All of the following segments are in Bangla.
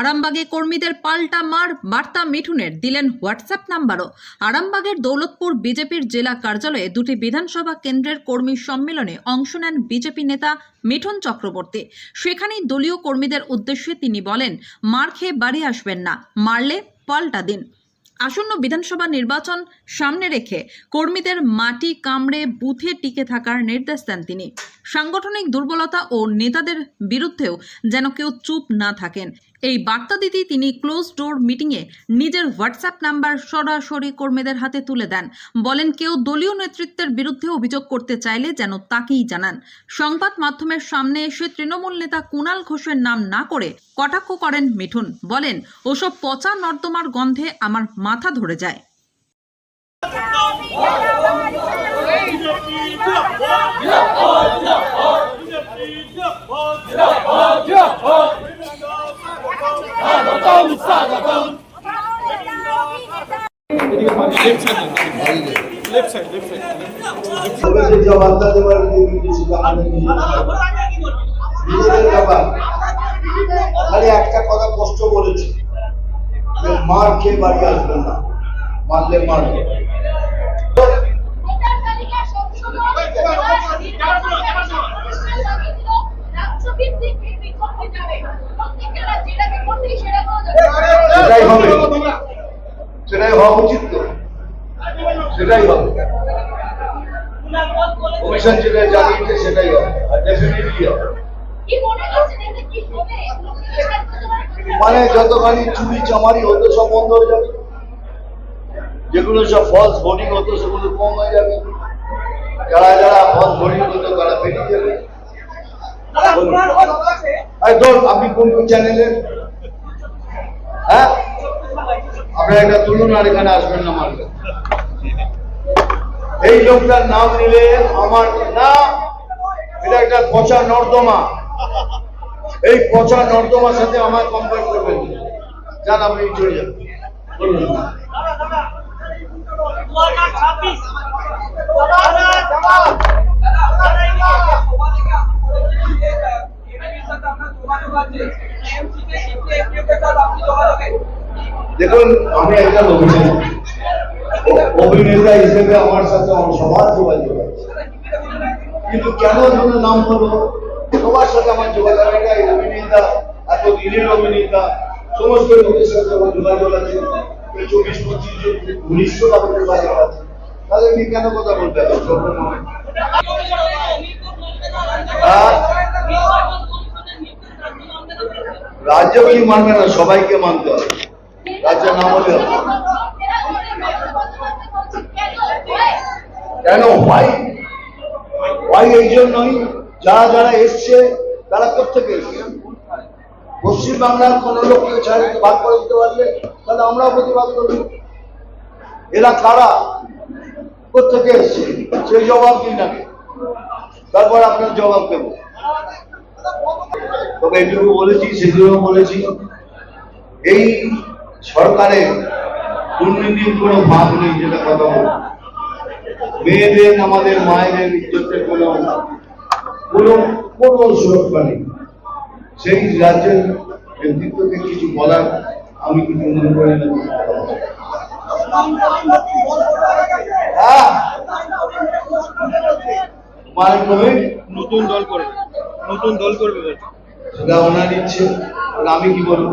আরামবাগে কর্মীদের পাল্টা মার বার্তা মিঠুনের দিলেন হোয়াটসঅ্যাপ নাম্বারও। আরামবাগের দৌলতপুর বিজেপির জেলা কার্যালয়ে দুটি বিধানসভা কেন্দ্রের কর্মী সম্মেলনে অংশ নেন বিজেপি নেতা মিঠুন চক্রবর্তী। সেখানেই দলীয় কর্মীদের উদ্দেশ্যে তিনি বলেন, মার খেয়ে বাড়ি আসবেন না, মারলে পাল্টা দিন। আসন্ন বিধানসভা নির্বাচন সামনে রেখে কর্মীদের মাটি কামড়ে বুথে টিকে থাকার নির্দেশ দেন তিনি। সাংগঠনিক দুর্বলতা ও নেতাদের বিরুদ্ধেও যেন কেউ চুপ না থাকেন। এই বার্তা দিতেই তিনি ক্লোজ ডোর মিটিংয়ে নিজের হোয়াটসঅ্যাপ নাম্বার সরাসরি কর্মীদের হাতে তুলে দেন। বলেন, কেউ দলীয় নেতৃত্বের বিরুদ্ধে অভিযোগ করতে চাইলে যেন তাকেই জানান। সংবাদ মাধ্যমের সামনে এসে তৃণমূল নেতা কুণাল ঘোষের নাম না করে কটাক্ষ করেন মিঠুন। বলেন, ওসব পচা নর্দমার গন্ধে আমার মাথা ধরে যায়। জবাবটা একটা কথা কষ্ট বলেছে। মার খেয়ে বাড়ি আসবেন না মারলে মারবে রাজ্যভিত্তিক বিক্ষোভ যাবে প্রত্যেকটা এটাকে করতেই সেটাই হবে। সেটাই হওয়া উচিত তো। সেটাই হবে। কমিশন যেটা জানিয়েছে সেটাই হবে। ডেফিনেটলি হবে। মনে যতখানি চুরি চামারি হতো সব বন্ধ হয়ে যাবে। যেগুলো সব ফলস ভোটিং হতো সেগুলো কম হয়ে যাবে। যারা যারা ফলস ভোটিং হতো তারা বেরিয়ে যাবে। আপনি কোন কোন চ্যানেলের হ্যাঁ? আপনারা একটা তুলুন আর এখানে আসবেন না মারবে এই লোকটার নাম নিলে আমার না, এটা একটা পচা নর্দমা এই পচা নর্দমার সাথে আমার কম্পেয়ার করবেন। যান, আপনি চলে যান বলুন। দেখুন আমি একটা অভিনেতা। অভিনেতা হিসেবে আমার সাথে আমার সবার যোগাযোগ আছে। কিন্তু কেন যেন নাম হলো সবার সাথে আমার যোগাযোগ এটা অভিনেতা, এত দিনের অভিনেতা, সমস্ত লোকের সাথে আমার যোগাযোগ আছে। চব্বিশ, পঁচিশ জন ঘনিষ্ঠ ভাবে যোগাযোগ আছে। তাহলে আমি কেন কথা বলতে হবে? রাজ্য কি মানবে না, সবাইকে মানতে হবে। রাজ্য না হলে কেন? হয় হয় এই জন্যই? যারা যারা এসছে, তারা কোথেকে এসছে? পশ্চিম বাংলার কোন লোককে ছাড়ে ভাগ করে দিতে পারলে, তাহলে আমরাও প্রতিবাদ করব। এরা কারা? কোথেকে এসছে? সেই জবাব দিন আগে তারপর আপনার জবাব দেব। তবে এইটুকু বলেছি সেগুলো বলেছি। এই সরকারের দুর্নীতির কোনো ভাব নেই যেটা কথা বলব। মেয়েদের আমাদের মায়েদের ইজ্জতের কোনো কোনো কোনো সুরক্ষা নেই। সেই রাজ্যের নেতৃত্বকে কিছু বলার আমি কিছু মনে করি না। হ্যাঁ। নতুন দল করবে নতুন দল করবে সেটা ওনার ইচ্ছে আমি কি বলব?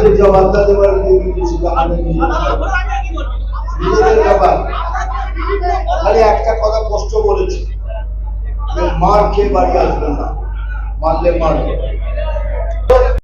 যে জবাবটা দেওয়ার কিছু ব্যাপার। খালি একটা কথা কষ্ট বলেছে। মার খেয়ে বাড়ি আসবেন না। মারলে মারবে।